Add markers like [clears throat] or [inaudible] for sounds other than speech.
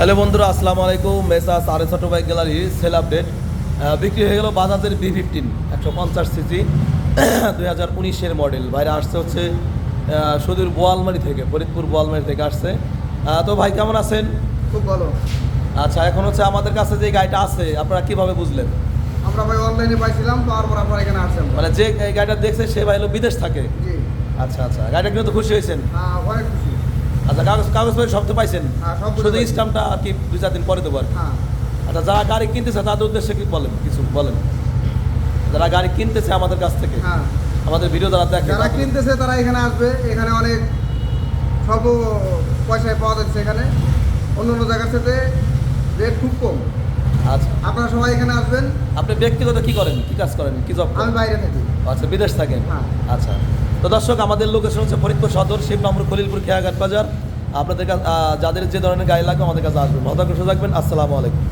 Hello বন্ধুরা আসসালামু আলাইকুম। Messrs R S bike gallery sale update. বিক্রি হয়ে গেল বাজাজের বি ফিফটিন একশো পঞ্চাশ সিসি [clears throat] দুই হাজার উনিশের মডেল। বাইরে আসছে হচ্ছে সুদূর বোয়ালমারি থেকে ফরিদপুর বোয়ালমারি থেকে আসছে। তো ভাই কেমন আছেন? খুব ভালো। আচ্ছা এখন হচ্ছে আমাদের কাছে যে গাড়িটা আছে আপনারা কীভাবে বুঝলেন? আমরা ভাই অনলাইনে পাইছিলাম তারপর আপনার এখানে আসছেন। মানে যে এই গাড়িটা দেখছে সে ভাই হলো বিদেশ থাকে। আচ্ছা আচ্ছা গাড়িটা কিন্তু খুশি হয়েছেন? হ্যাঁ অনেক খুশি। কাগজ কাগজপত্র সব তো পাইছেন? হ্যাঁ, সব শুধু পাইছি। আর কি দুই চার দিন পরে দেবো আর হ্যাঁ। আচ্ছা যারা গাড়ি কিনতেছে তাদের উদ্দেশ্যে কি বলেন? কিছু বলেন। যারা গাড়ি কিনতেছে আমাদের কাছ থেকে হ্যাঁ। আমাদের ভিডিও দ্বারা দেখে যারা কিনতেছে তারা এখানে আসবে এখানে অনেক স্বল্প পয়সায় পাওয়া যাচ্ছে এখানে। অন্য অন্য জায়গার সাথে রেট খুব কম। আচ্ছা। আপনারা সবাই এখানে আসবেন। আপনি ব্যক্তিগত কি করেন? কি কাজ করেন? কি জব আমি বাইরে থাকি। আচ্ছা বিদেশ থাকেন। আচ্ছা। তো দর্শক আমাদের লোকেশন হচ্ছে ফরিদপুর সদর শিব নম্বর খলিলপুর খেয়াঘাট বাজার। আপনাদের কাছে যাদের যে ধরনের গায়ে লাগবে আমাদের কাছে আসবেন। ভালো থাকবেন থাকবেন। আসসালামু আলাইকুম।